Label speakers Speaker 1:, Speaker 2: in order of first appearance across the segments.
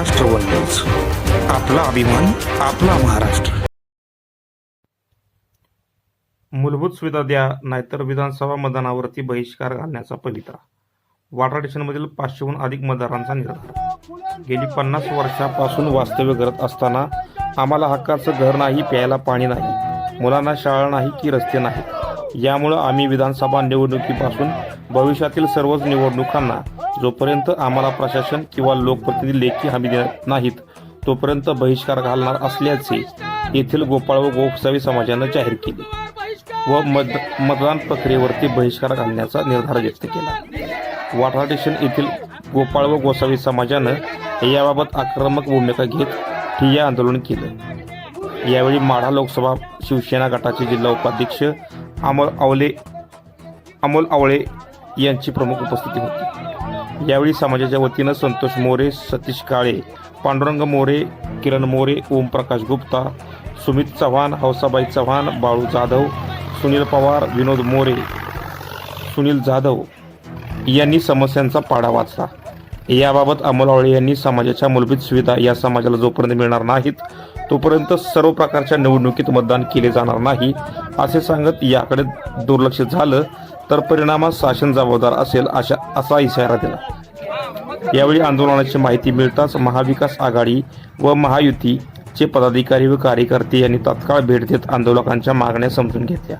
Speaker 1: Maharashtra one news आपला अभिमान आपला महाराष्ट्र.
Speaker 2: मूलभूत सुविधा द्या नाहीतर विधानसभा मतदानावरती बहिष्कार घालण्याचा पवित्रा. वाडा स्टेशनमधील पाचशेहून अधिक मतदारांचा निर्धार. गेली पन्नास वर्षापासून वास्तव्य करत असताना आम्हाला हक्काचं घर नाही प्यायला पाणी नाही. मुलांना शाळा नाही की रस्ते नाहीत. यामुळं आम्ही विधानसभा निवडणुकीपासून भविष्यातील सर्वच निवडणुकांना जोपर्यंत आम्हाला प्रशासन किंवा लोकप्रतिनिधी लेखी हमी देत नाहीत तोपर्यंत बहिष्कार घालणार असल्याचे येथील गोपाळ व गोपसावी समाजानं जाहीर केले व मत मतदान प्रक्रियेवरती बहिष्कार घालण्याचा निर्धार व्यक्त केला. वाठार स्टेशन येथील गोपाळ व गोसावी समाजानं याबाबत आक्रमक भूमिका घेत ठिय्या आंदोलन केलं. यावेळी माढा लोकसभा शिवसेना गटाचे जिल्हा उपाध्यक्ष अमोल आवले अमोल आवळे यांची प्रमुख उपस्थिती होती. यावेळी समाजाच्या वतीनं संतोष मोरे सतीश काळे पांडुरंग मोरे किरण मोरे ओमप्रकाश गुप्ता सुमित चव्हाण हौसाबाई चव्हाण बाळू जाधव सुनील पवार विनोद मोरे सुनील जाधव यांनी समस्यांचा पाडा वाचला. याबाबत अमोल आवळे यांनी समाजाच्या मूलभूत सुविधा या समाजाला जोपर्यंत मिळणार नाहीत तोपर्यंत सर्व प्रकारच्या निवडणुकीत मतदान केले जाणार नाही असे सांगत याकडे दुर्लक्ष झालं तर परिणामात शासन जबाबदार असेल अशा असा इशारा दिला. यावेळी आंदोलनाची माहिती मिळताच महाविकास आघाडी व महायुतीचे पदाधिकारी व कार्यकर्ते यांनी तात्काळ भेट देत आंदोलकांच्या मागण्या समजून घेतल्या.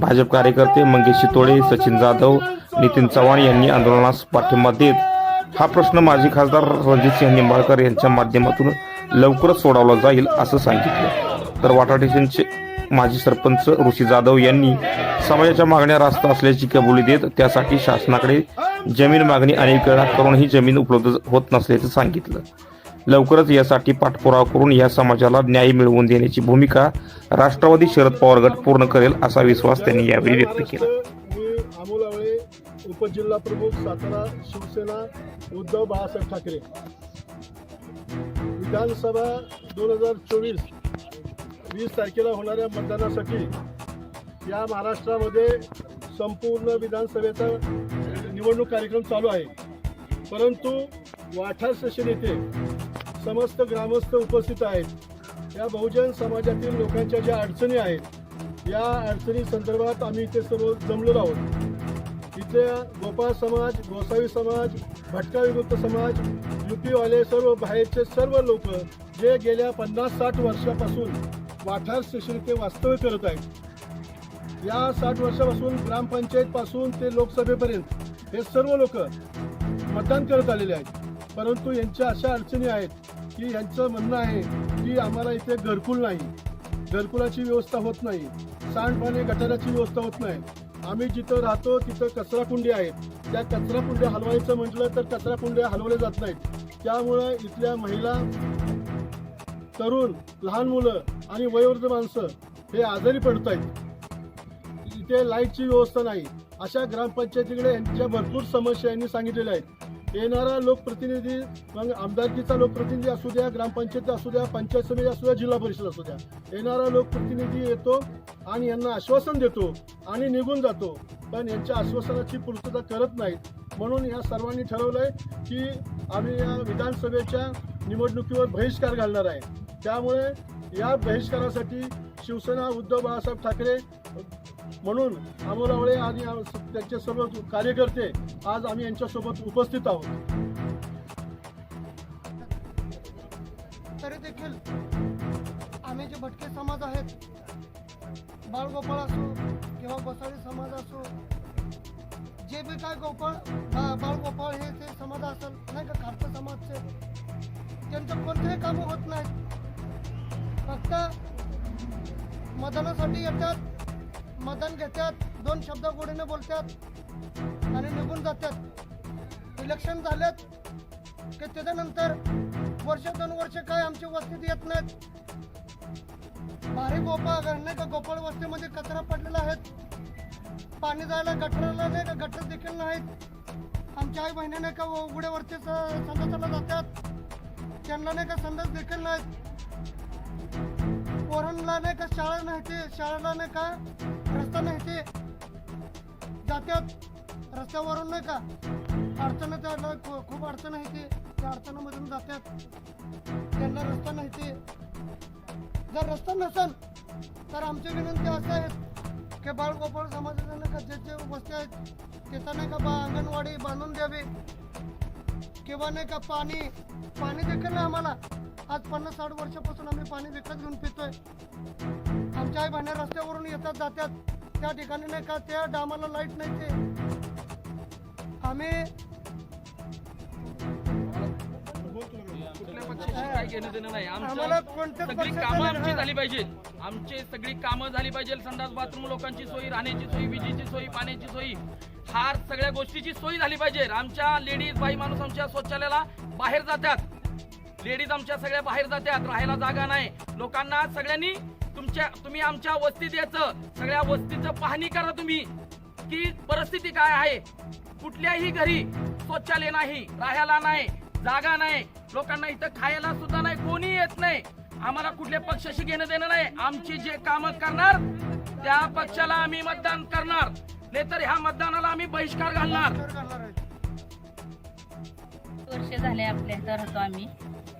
Speaker 2: भाजप कार्यकर्ते मंगेश शितोळे सचिन जाधव नितीन चव्हाण यांनी आंदोलनास पाठिंबा देत हा प्रश्न माजी खासदार रणजित सिंह निंबाळकर यांच्या माध्यमातून लवकरच सोडवला जाईल असं सांगितलं. तर वाटा स्टेशनचे माजी सरपंच ऋषी जाधव यांनी समाजाच्या मागण्या रास्त असल्याची कबुली देत त्यासाठी शासनाकडे जमीन मागणी अनेक वेळा करूनही जमीन उपलब्ध होत नसल्याचं सांगितलं. लवकरच यासाठी पाठपुरावा करून या समाजाला न्याय मिळवून देण्याची भूमिका राष्ट्रवादी शरद पवार गट पूर्ण करेल असा विश्वास त्यांनी यावेळी व्यक्त केला.
Speaker 3: उपजिल्हा प्रमुख सातारा शिवसेना उद्धव बाळासाहेब ठाकरे. विधानसभा दोन हजार चोवीस. वीस तारखेला होणाऱ्या मतदानासाठी या महाराष्ट्रामध्ये संपूर्ण विधानसभेचा निवडणूक कार्यक्रम चालू आहे. परंतु वाठार सेशन येथे समस्त ग्रामस्थ उपस्थित आहेत. या बहुजन समाजातील लोकांच्या ज्या अडचणी आहेत या अडचणी संदर्भात आम्ही इथे सर्व जमलेलो आहोत. राष्ट्रीय गोपाळ समाज गोसावी समाज भटका विमुक्त समाज युपीवाले सर्व बाहेरचे सर्व लोक जे गेल्या पन्नास साठ वर्षापासून वाठार स्टेशन इथे वास्तव्य करत आहेत या साठ वर्षापासून ग्रामपंचायतपासून ते लोकसभेपर्यंत हे सर्व लोक मतदान करत आलेले आहेत. परंतु यांच्या अशा अडचणी आहेत की यांचं म्हणणं आहे की आम्हाला इथे घरकुल नाही. घरकुलाची व्यवस्था होत नाही. सांडपाणी गटाराची व्यवस्था होत नाही. आम्ही जिथं राहतो तिथं कचरा कुंडी आहेत. त्या कचरा कुंड्या हलवायचं म्हटलं तर कचरा कुंड्या हलवल्या जात नाहीत. त्यामुळं इथल्या महिला तरुण लहान मुलं आणि वयोवृद्ध माणसं हे आजारी पडत आहेत इथे लाईटची व्यवस्था नाही. अशा ग्रामपंचायतीकडे यांच्या भरपूर समस्या यांनी सांगितलेल्या आहेत. येणारा लोकप्रतिनिधी मग आमदारकीचा लोकप्रतिनिधी असू द्या ग्रामपंचायत असू द्या पंचायत समिती असू द्या जिल्हा परिषद असू द्या. येणारा लोकप्रतिनिधी येतो आणि यांना आश्वासन देतो आणि निघून जातो. पण यांच्या आश्वासनाची पूर्तता करत नाहीत. म्हणून या सर्वांनी ठरवलंय की आम्ही या विधानसभेच्या निवडणुकीवर बहिष्कार घालणार आहे. त्यामुळे या बहिष्कारासाठी शिवसेना उद्धव बाळासाहेब ठाकरे म्हणून अमोल आवळे आणि त्यांच्यासोबत कार्यकर्ते आज आम्ही यांच्यासोबत उपस्थित आहोत.
Speaker 4: तरी देखील आम्ही जे भटके समाज आहेत बाळगोपाळ असो किंवा गोसाळी समाज असो जे बी काय गोपाळ बाळगोपाळ हे ते समाज असेल नाही का खारचा समाजचे त्यांचं कोणतेही कामं होत नाहीत फक्त मतदानासाठी येतात मतदान घेतात दोन शब्द गोडीने बोलतात आणि निघून जातात इलेक्शन झालेत की त्याच्यानंतर वर्ष दोन वर्ष काय आमची वस्तीत येत नाहीत. भारी गोपाळ नाही का गोपाळ वस्तीमध्ये कचरा पडलेला आहेत पाणी जायला गटराला नाही का गटर देखील नाहीत. आमच्या आई बहिणीने का उघड्यावरती संदेशाला जातात त्यांना नाही का संदेश देखील नाहीत. पोरांना नाही का शाळा नाही ते शाळेला नाही का रस्ता नाही जातात रस्त्यावरून नाही का? अडचण त्याला खूप अडचण आहे ते त्या अडचणीमधून जातात त्यांना रस्ता नाही ते जर रस्ता नसेल तर आमची विनंती असं आहे की बाळगोपाळ समाजाच्या नाही का जे जे वस्ती आहेत त्याचा नाही का बा अंगणवाडी बांधून द्यावी. किंवा नाही का पाणी पाणी देखील नाही आम्हाला. आज पन्नास साठ वर्षापासून आम्ही पाणी विकत घेऊन पितोय. आमच्या आई बहिणी रस्त्यावरून येतात जातात त्या ठिकाणी नाही का त्या डामाला लाइट नाही ते. आम्ही
Speaker 5: कुठल्या पक्षाशी काही घेणं देणं नाही.
Speaker 4: आम्हाला कोणत्याच
Speaker 5: सगळी कामं. आमची झाली पाहिजेत. आमची सगळी कामं झाली पाहिजे संडास बाथरूम लोकांची सोयी राहण्याची सोयी विजेची सोयी पाण्याची सोयी. हार सगळ्या गोष्टीची सोयी झाली पाहिजे आमच्या लेडीज बाई माणूस आमच्या शौचालयाला बाहेर जातात. लेडीज आमच्या सगळ्या बाहेर जातात. राहायला जागा नाही. लोकांना सगळ्यांनी तुमच्या तुम्ही आमच्या वस्तीत यायचं सगळ्या वस्तीचं पाहणी करा तुम्ही की परिस्थिती काय आहे. कुठल्याही घरी शौचालय नाही राहायला नाही जागा नाही लोकांना इथं खायला सुद्धा नाही कोणी येत नाही. आम्हाला कुठल्या पक्षाशी घेणं देणं नाही. आमची जे कामं करणार त्या पक्षाला आम्ही मतदान करणार. नाहीतर ह्या मतदानाला आम्ही बहिष्कार घालणार.
Speaker 6: वर्ष झाले आपल्या इथं राहतो आम्ही.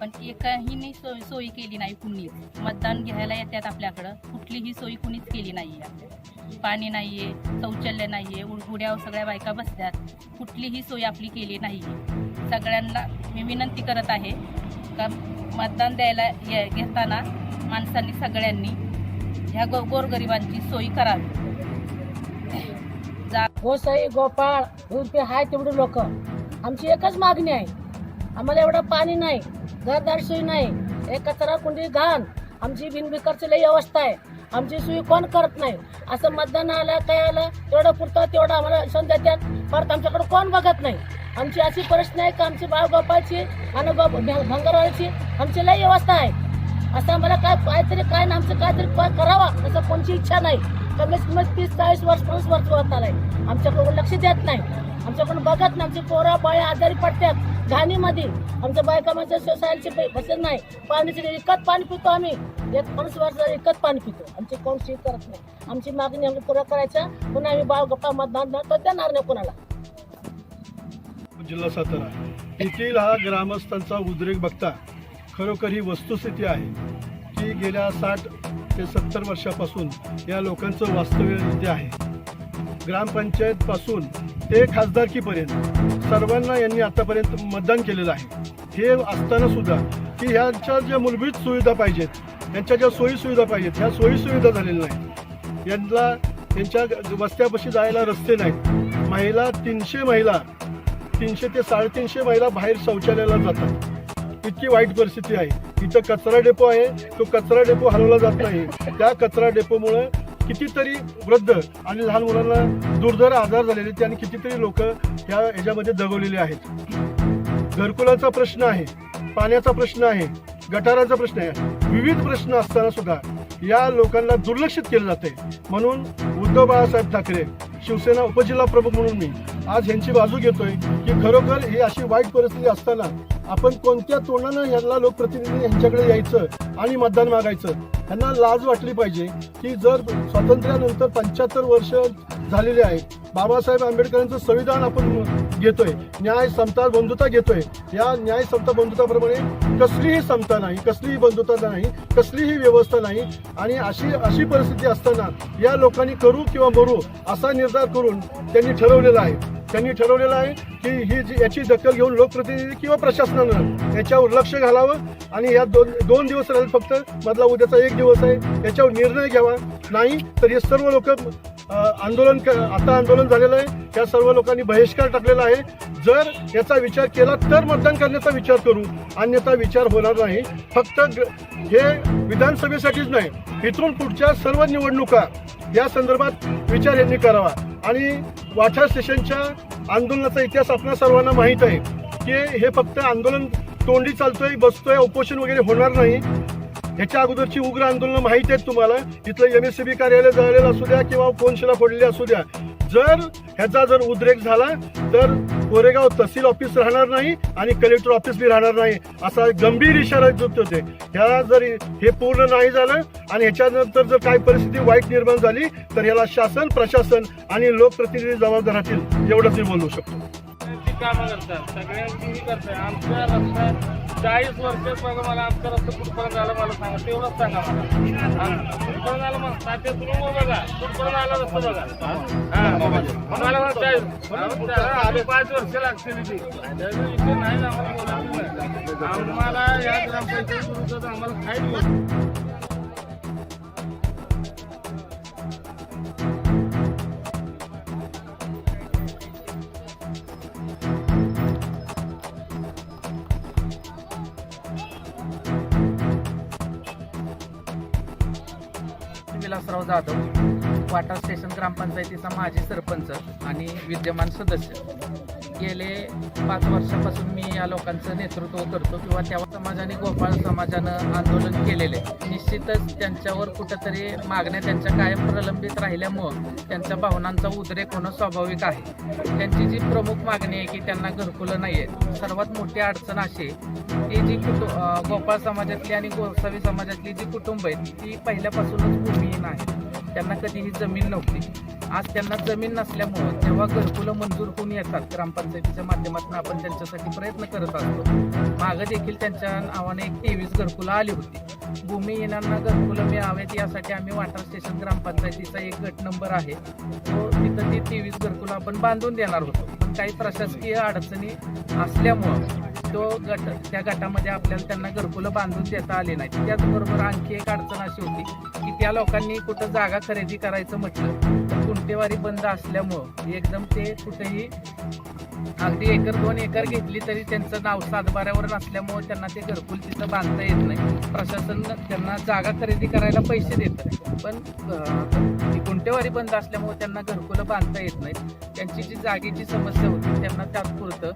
Speaker 6: पण एकही नाही सोय सोयी केली नाही कुणीच मतदान घ्यायला येतात आपल्याकडं. कुठलीही सोयी कुणीच केली नाही आहे पाणी नाही आहे शौचालय नाही आहे उडगुड्या सगळ्या बायका बसतात कुठलीही सोय आपली केली नाही आहे सगळ्यांना मी विनंती करत आहे का मतदान द्यायला ये- घेताना माणसांनी सगळ्यांनी ह्या गो गोरगरिबांची सोयी करावी. जा
Speaker 7: गोसाई गोपाळ उर्फे हाय तेवढे लोक. आमची एकच मागणी आहे. आम्हाला एवढं पाणी नाही. घरदार सुई नाही. एक कचरा कुंडी घाण. आमची बिनबिकरची लई अवस्था आहे. आमची सोयी कोण करत नाही? असं मतदान आलं काय आलं? तेवढं पुरतं तेवढं आम्हाला सण देतात. परत आमच्याकडे कोण बघत नाही? आमची अशी परिस्थिती आहे का? आमची बाळगोपाळची आणि गो भंगारवाल्याची आमची लई अवस्था आहे. असं आम्हाला काय काहीतरी काय ना आमचं काहीतरी करावा करावं असं कोणची इच्छा नाही. कमीत कमीच तीस चाळीस वर्ष पन्नास वर्ष होत आलंय आमच्याकडून लक्ष देत नाही. आमच्याकडून बघत नाही. आमची पोरा बाया आजारी पडतात. घाणीमध्ये. आमच्या बायकामाच्या म्हणजे बसत नाही. पाण्याचे विकत पाणी पितो आम्ही. एक पन्नास वर्ष विकत पाणी पितो. आमची कोण शी करत नाही. आमची मागणी आम्ही पुरा करायच्या. पुन्हा आम्ही बाळ गप्पा मतदान न- तर देणार नाही कोणाला.
Speaker 3: जिल्हा सातारा. येथील हा ग्रामस्थांचा उद्रेक बघता खरोखर ही वस्तुस्थिती आहे. की गेल्या साठ ते सत्तर वर्षापासून या लोकांचं वास्तव्य इथे आहे. ग्रामपंचायतपासून ते खासदारकीपर्यंत सर्वांना यांनी आतापर्यंत मतदान केलेलं आहे. हे असताना सुद्धा की ह्यांच्या ज्या मूलभूत सुविधा पाहिजेत यांच्या ज्या सोयीसुविधा पाहिजेत ह्या सोयीसुविधा झालेल्या नाहीत. यांना यांच्या वस्त्यापाशी जायला रस्ते नाहीत. महिला तीनशे महिला तीनशे ते साडेतीनशे महिला बाहेर शौचालयाला जातात. इतकी वाईट परिस्थिती आहे. इथं कचरा डेपो आहे. तो कचरा डेपो हलवला जात नाही. त्या कचरा डेपोमुळे कितीतरी वृद्ध आणि लहान मुलांना दुर्धर आजार झालेले ते आणि कितीतरी लोक ह्या याच्यामध्ये दगवलेले आहेत. घरकुलाचा प्रश्न आहे पाण्याचा प्रश्न आहे गटाराचा प्रश्न आहे. विविध प्रश्न असताना सुद्धा या लोकांना दुर्लक्षित केलं जाते म्हणून उद्धव बाळासाहेब ठाकरे शिवसेना उपजिल्हा प्रमुख म्हणून मी आज ह्यांची बाजू घेतोय की खरोखर ही अशी वाईट परिस्थिती असताना आपण कोणत्या तोंडानं यांना लोकप्रतिनिधी यांच्याकडे यायचं आणि मतदान मागायचं यांना लाज वाटली पाहिजे की जर स्वातंत्र्यानंतर पंच्याहत्तर वर्ष झालेले आहे बाबासाहेब आंबेडकरांचं संविधान आपण घेतोय न्याय समता बंधुता घेतोय या न्याय समता बंधुताप्रमाणे कसलीही समता नाही कसलीही बंधुता नाही कसलीही व्यवस्था नाही आणि अशी अशी परिस्थिती असताना या लोकांनी करू किंवा मरू असा निर्धार करून त्यांनी ठरवलेला आहे. त्यांनी ठरवलेलं आहे की ही जी याची दखल घेऊन लोकप्रतिनिधी किंवा प्रशासनानं याच्यावर लक्ष घालावं आणि या दोन दोन दिवस राहील फक्त मधला उद्याचा एक दिवस आहे याच्यावर निर्णय घ्यावा. नाही तर हे सर्व लोक आंदोलन क- आता आंदोलन झालेलं आहे. या सर्व लोकांनी बहिष्कार टाकलेला आहे. जर याचा विचार केला तर मतदान करण्याचा विचार करू. अन्यथा विचार होणार नाही. फक्त हे विधानसभेसाठीच नाही इथून पुढच्या सर्व निवडणुका या संदर्भात विचार यांनी करावा. आणि वाठा स्टेशनच्या आंदोलनाचा इतिहास आपल्या सर्वांना माहीत आहे की हे फक्त आंदोलन तोंडी चालतोय बसतोय उपोषण वगैरे होणार नाही. ह्याच्या अगोदरची उग्र आंदोलनं माहीत आहेत तुम्हाला? इथलं एम एस सी बी कार्यालय जळलेलं असू द्या किंवा कोनशिला फोडलेली असू द्या. जर ह्याचा जर उद्रेक झाला तर कोरेगाव तहसील ऑफिस राहणार नाही आणि कलेक्टर ऑफिस बी राहणार नाही. असा गंभीर इशारा देत होते. ह्या जर हे पूर्ण नाही झालं आणि ह्याच्यानंतर जर काही परिस्थिती वाईट निर्माण झाली तर याला शासन प्रशासन आणि लोकप्रतिनिधी जबाबदार राहतील एवढंच मी बोलू शकतो.
Speaker 8: कामं करतात. सगळ्यांची ही करतात आमच्या रस्त्यात चाळीस वर्ष बघा मला आमचा रस्ता कुठपर्यंत आला मला सांगा. तेवढंच सांगा मला. कुठपर्यंत आलं मग तात्या तुम्ही बघा. कुठपर्यंत आला रस्ता बघा. हा. मला म्हणा चाळीस. आले पाच वर्ष लागतील ती इथे नाही ना आम्हाला बोलायचं नाही. आम्हाला या ग्रामपंचायत आम्हाला काही
Speaker 9: जाधव वाटा स्टेशन ग्रामपंचायतीचा माजी सरपंच आणि विद्यमान सदस्य. गेले पाच वर्षापासून मी या लोकांचं नेतृत्व करतो किंवा त्या समाजाने गोपाळ समाजानं आंदोलन केलेले निश्चितच त्यांच्यावर कुठंतरी मागण्या त्यांच्या कायम प्रलंबित राहिल्यामुळं त्यांच्या भावनांचा उद्रेक होणं स्वाभाविक आहे. त्यांची जी प्रमुख मागणी आहे की त्यांना घरकुलं नाही आहेत. सर्वात मोठी अडचण अशी आहे जी कुटु गोपाळ समाजातली आणि गोसावी समाजातली जी कुटुंब आहेत ती पहिल्यापासूनच भूमिहीन आहेत. त्यांना कधीही जमीन नव्हती. आज त्यांना जमीन नसल्यामुळं जेव्हा घरकुलं मंजूर होऊन येतात ग्रामपंचायतीच्या माध्यमातून आपण त्यांच्यासाठी प्रयत्न करत असतो. मागं देखील त्यांच्या नावाने एक तेवीस घरकुलं आली होती. भूमिहीनांना घरकुलं मिळावेत यासाठी आम्ही वाटर स्टेशन ग्रामपंचायतीचा एक गट नंबर आहे. तो तिथं ती तेवीस घरकुलं आपण बांधून देणार होतो. पण काही प्रशासकीय अडचणी असल्यामुळं तो गट त्या गटामध्ये आपल्याला त्यांना घरकुलं बांधून देता आले नाही. त्याचबरोबर आणखी एक अडचण अशी होती की त्या लोकांनी कुठं जागा खरेदी करायचं म्हटलं तर कुंटेवारी बंद असल्यामुळं एकदम ते कुठेही अगदी एकर दोन एकर घेतली तरी त्यांचं नाव सातबाऱ्यावर नसल्यामुळं त्यांना ते घरकुल तिथं बांधता येत नाही. प्रशासन त्यांना जागा खरेदी करायला पैसे देतं. पण अं, बंद असल्यामुळे त्यांना घरकुलं बांधता येत नाहीत. त्यांची जी जागेची समस्या होती त्यांना तात्पुरतं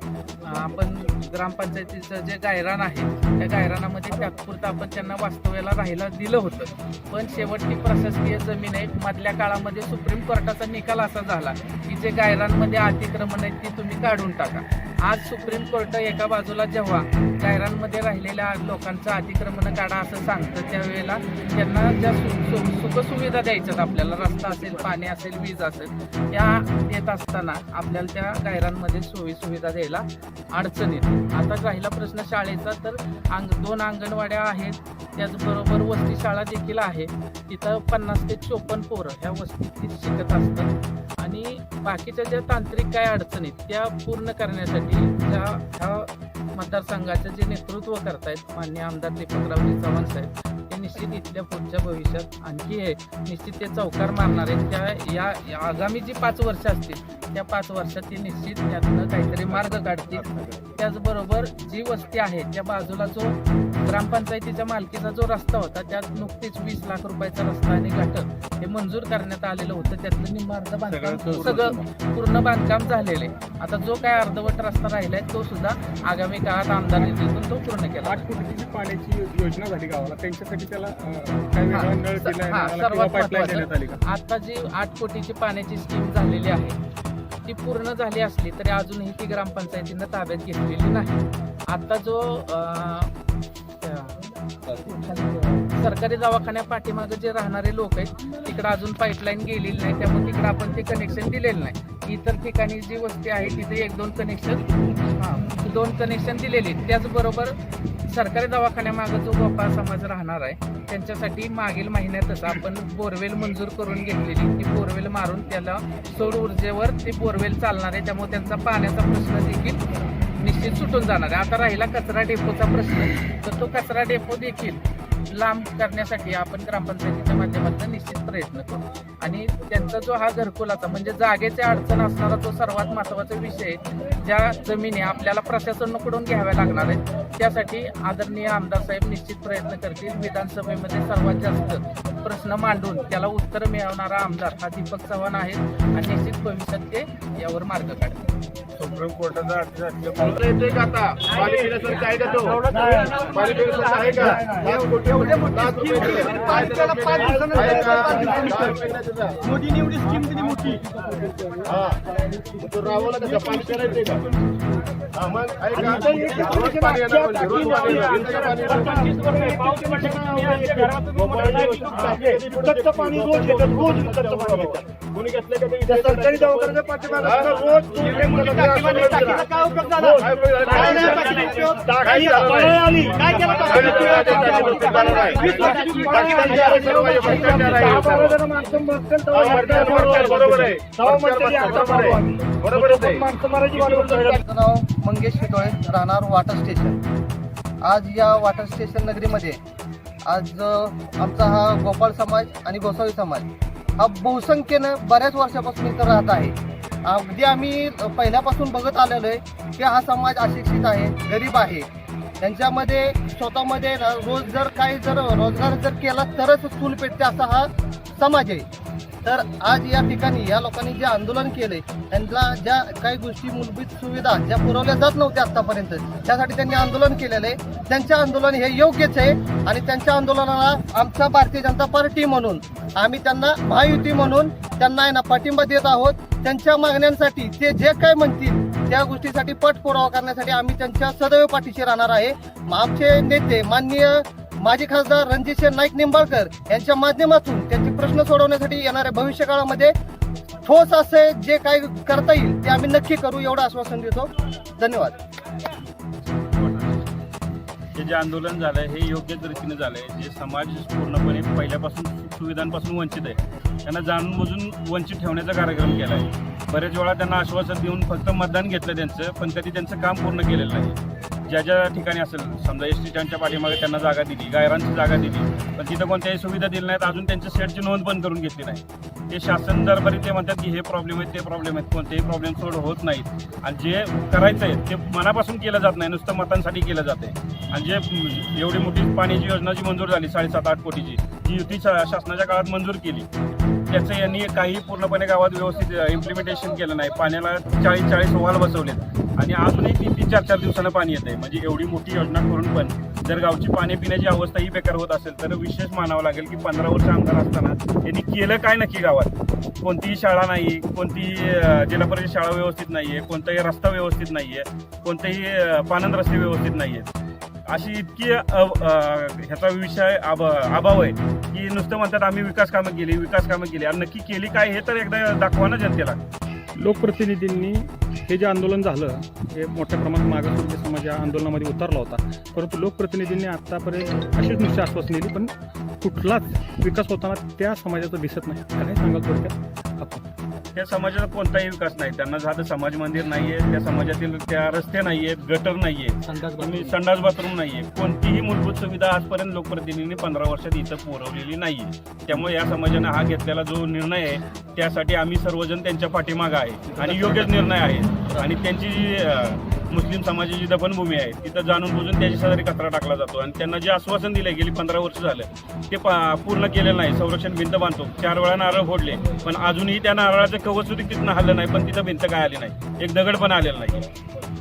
Speaker 9: आपण ग्रामपंचायतीचं जे गायरान आहे त्या गायरानामध्ये तात्पुरतं आपण त्यांना वास्तव्याला राहायला दिलं होतं. पण शेवटची प्रशासकीय जमीन आहे. मधल्या काळामध्ये सुप्रीम कोर्टाचा निकाल असा झाला की जे गायरानमध्ये अतिक्रमण आहेत ती तुम्ही काढून टाका. आज सुप्रीम कोर्ट एका बाजूला जेव्हा गायरांमध्ये राहिलेल्या लोकांचं अतिक्रमण काढा असं सांगतं त्यावेळेला त्यांना ज्या सु- सु- सुखसुविधा द्यायच्यात आपल्याला रस्ता असेल पाणी असेल वीज असेल त्या देत असताना आपल्याला त्या गायरांमध्ये सोयी सुविधा द्यायला अडचण येते. आता राहिला प्रश्न शाळेचा तर अंग दोन अंगणवाड्या आहेत त्याचबरोबर वस्ती शाळा देखील आहे. तिथं पन्नास ते चोपन्न पोरं ह्या वस्तीत शिकत असतात. आणि बाकीच्या ज्या तांत्रिक काय अडचणी त्या पूर्ण करण्यासाठी त्या ह्या मतदारसंघाचं जे नेतृत्व करतायत मान्य आमदार दीपकरावजी चव्हाण साहेब ते निश्चित इथल्या पुढच्या भविष्यात आणखी हे निश्चित ते चौकार मारणार आहेत. त्या या या आगामी जी पाच वर्ष असतील त्या पाच वर्षात ते निश्चित त्यातनं काहीतरी मार्ग काढतील. त्याचबरोबर जी वस्ती आहे त्या बाजूला जो ग्रामपंचायतीच्या मालकीचा जो रस्ता होता त्यात नुकतीच वीस लाख रुपयाचा रस्ता आणि गटर हे मंजूर करण्यात आलेलं होतं. त्यातलं निम्म अर्ध बांधकाम सगळं पूर्ण बांधकाम झालेलं आहे. आता जो काय अर्धवट रस्ता राहिलाय तो सुद्धा आगामी काळात आमदार निधीतून तो पूर्ण केला.
Speaker 10: आठ कोटीची पाण्याची योजना झाली गावाला. त्यांच्यासाठी त्याला
Speaker 9: सर्वात आता जी आठ कोटीची पाण्याची स्कीम झालेली आहे ती पूर्ण झाली असली तरी अजूनही ती ग्रामपंचायतीनं ताब्यात घेतलेली नाही. आता जो सरकारी दवाखान्या पाठीमागे जे राहणारे लोक आहेत तिकडं अजून पाईपलाईन गेलेली नाही त्यामुळे तिकडं आपण ते कनेक्शन दिलेलं नाही. इतर ठिकाणी जी वस्ती आहे तिथे एक दोन कनेक्शन हां दोन कनेक्शन दिलेले आहेत. त्याचबरोबर सरकारी दवाखान्यामागं जो गोपाळ समाज राहणार आहे त्यांच्यासाठी मागील महिन्यातच आपण बोरवेल मंजूर करून घेतलेली. ती बोरवेल मारून त्याला सौर ऊर्जेवर ती बोरवेल चालणार आहे. त्यामुळे त्यांचा पाण्याचा प्रश्न देखील निश्चित सुटून जाणार आहे. आता राहिला कचरा डेपोचा प्रश्न. तर तो कचरा डेपो देखील लांब करण्यासाठी आपण ग्रामपंचायतीच्या माध्यमातून निश्चित प्रयत्न करू आणि त्यांचा जो हा घरकुलाचा म्हणजे जागेच्या अडचण असणारा तो सर्वात महत्त्वाचा विषय आहे. ज्या जमिनी आपल्याला प्रशासनाकडून घ्याव्या लागणार आहेत त्यासाठी आदरणीय आमदार साहेब निश्चित प्रयत्न करतील विधानसभेमध्ये सर्वात जास्त प्रश्न मांडून त्याला उत्तर मिळवणारा आमदार हा दीपक चव्हाण आहे आणि निश्चित भविष्यात ते यावर मार्ग काढतील
Speaker 3: सुप्रीम कोर्टाचा आदेश येतोय का आता? पाणी पिण्यासारखं आहे का तो? पाणी पिण्यासारखं आहे का? लाख कोटी लाख रुपये दिले. काय त्याला आहे का? दहा रुपये नाही त्याचा.
Speaker 10: मोदीने एवढी स्कीम दिली मोठी.
Speaker 3: हा. तो राबवला कसा? पाणी पिण्याचं का?
Speaker 11: हा,
Speaker 12: आहे. पाऊस पडला
Speaker 11: विकतचं पाणी रोज येतं, रोज विकतचं पाणी येतं. कोणी घेतलं का ते सरकारी दवाखान्याच्या पाठीमागे रोज काय उपयोग झाला? काय काय केलं बरोबर आहे.
Speaker 13: मंगेश शितोळे राहणार वॉटर स्टेशन आज या वॉटर स्टेशन नगरीमध्ये आज आमचा हा गोपाळ समाज आणि गोसावी समाज हा बहुसंख्येनं बऱ्याच वर्षापासून इथं राहत आहे. अगदी आम्ही पहिल्यापासून बघत आलेलो आहे की हा समाज अशिक्षित आहे गरीब आहे. त्यांच्यामध्ये स्वतःमध्ये रोज जर काही जर रोजगार जर केला तरच चूल पेटते असा हा समाज आहे. तर आज या ठिकाणी या लोकांनी जे आंदोलन केले त्यांना ज्या काही गोष्टी मूलभूत सुविधा ज्या पुरवल्या जात नव्हत्या आतापर्यंत त्यासाठी त्यांनी आंदोलन केलेलं आहे. त्यांचे आंदोलन हे योग्यच आहे आणि त्यांच्या आंदोलनाला आमचा भारतीय जनता पार्टी म्हणून आम्ही त्यांना महायुती म्हणून त्यांना आहे ना पाठिंबा देत आहोत. त्यांच्या मागण्यांसाठी ते जे काय म्हणतील त्या गोष्टीसाठी पाठपुरावा करण्यासाठी आम्ही त्यांच्या सदैव पाठीशी राहणार आहे. आमचे नेते माननीय माजी खासदार रणजितसिंह नाईक निंबाळकर यांच्या माध्यमातून त्यांचे प्रश्न सोडवण्यासाठी येणाऱ्या भविष्य काळामध्ये ठोस असे जे काही करता येईल ते आम्ही नक्की करू एवढं आश्वासन देतो. धन्यवाद.
Speaker 14: हे जे आंदोलन झालंय हे योग्य रीतीने झालंय. जे समाज पूर्णपणे पहिल्यापासून सुविधांपासून वंचित आहे त्यांना जाणून बुजून वंचित ठेवण्याचा कार्यक्रम केला आहे बरेच वेळा त्यांना आश्वासन देऊन फक्त मतदान घेतलं त्यांचं पण कधी त्यांचं काम पूर्ण केलेलं नाही. ज्या ज्या ठिकाणी असेल समजा एस टी स्टँडच्या पाठीमागे त्यांना जागा दिली गायरांची जागा दिली पण तिथं कोणत्याही सुविधा दिल्या नाहीत अजून त्यांच्या शेडची नोंद पण करून घेतली नाही. ते शासन दरबारी ते म्हणतात की हे प्रॉब्लेम आहेत ते प्रॉब्लेम आहेत कोणतेही प्रॉब्लेम सोड होत नाहीत. आणि जे करायचं आहे ते मनापासून केलं जात नाही नुसतं मतांसाठी केलं जाते आणि जे एवढी मोठी पाण्याची योजना जी मंजूर झाली साडेसात आठ कोटीची जी युती शासनाच्या काळात मंजूर केली. त्याचं यांनी काही पूर्णपणे गावात व्यवस्थित इम्प्लिमेंटेशन केलं नाही. पाण्याला चाळीस चाळीस वाल बसवलेत. आणि अजूनही तीन तीन चार चार दिवसानं पाणी येते म्हणजे एवढी मोठी योजना करून पण जर गावची पाणी पिण्याची अवस्था ही बेकार होत असेल तर विशेष मानावं लागेल की पंधरा वर्ष आमदार असताना यांनी केलं काय नक्की गावात? कोणतीही शाळा नाही कोणतीही जिल्हा परिषद शाळा व्यवस्थित नाही आहे कोणताही रस्ता व्यवस्थित नाही आहे कोणतेही पानंद रस्ते व्यवस्थित नाही आहेत अशी इतकी अव- ह्याचा विषय अभ अभाव आहे की नुसतं म्हणतात आम्ही विकास कामं केली विकास कामं केली. आणि नक्की केली काय हे तर एकदा दाखवा ना जनतेला.
Speaker 10: लोकप्रतिनिधींनी हे जे आंदोलन झालं हे मोठ्या प्रमाणात मागासवर्गीय समाज या आंदोलनामध्ये उतरला होता. परंतु लोकप्रतिनिधींनी आत्तापर्यंत अशीच नुसती आश्वासन दिली पण कुठलाच विकास होताना त्या समाजाचं दिसत नाही. काय सांगाल थोडक्यात? आपण.
Speaker 14: त्या समाजाचा कोणताही विकास नाही. त्यांना झालं समाज मंदिर नाहीये त्या समाजातील त्या रस्ते नाहीयेत गटर नाहीये तुम्ही संडास बाथरूम नाहीये कोणतीही मूलभूत सुविधा आजपर्यंत लोकप्रतिनिधींनी पंधरा वर्षात इथं पुरवलेली नाहीये. त्यामुळे या समाजानं हा घेतलेला जो निर्णय आहे त्यासाठी आम्ही सर्वजण त्यांच्या पाठीमागं आहे आणि योग्यच निर्णय आहे. आणि त्यांची जी मुस्लिम समाजाची दफनभूमी आहे तिथं जाणून बुजून त्याची शेजारी कचरा टाकला जातो. आणि त्यांना जे आश्वासन दिलं गेली पंधरा वर्ष झालं ते पूर्ण केलेलं नाही. संरक्षण भिंत बांधतो. चार वेळा नारळ फोडले पण अजूनही त्या नारळाचं कवच सुद्धा तिथनं हल्लं नाही पण तिथं भिंत काय आली नाही. एक दगड पण आलेला नाही.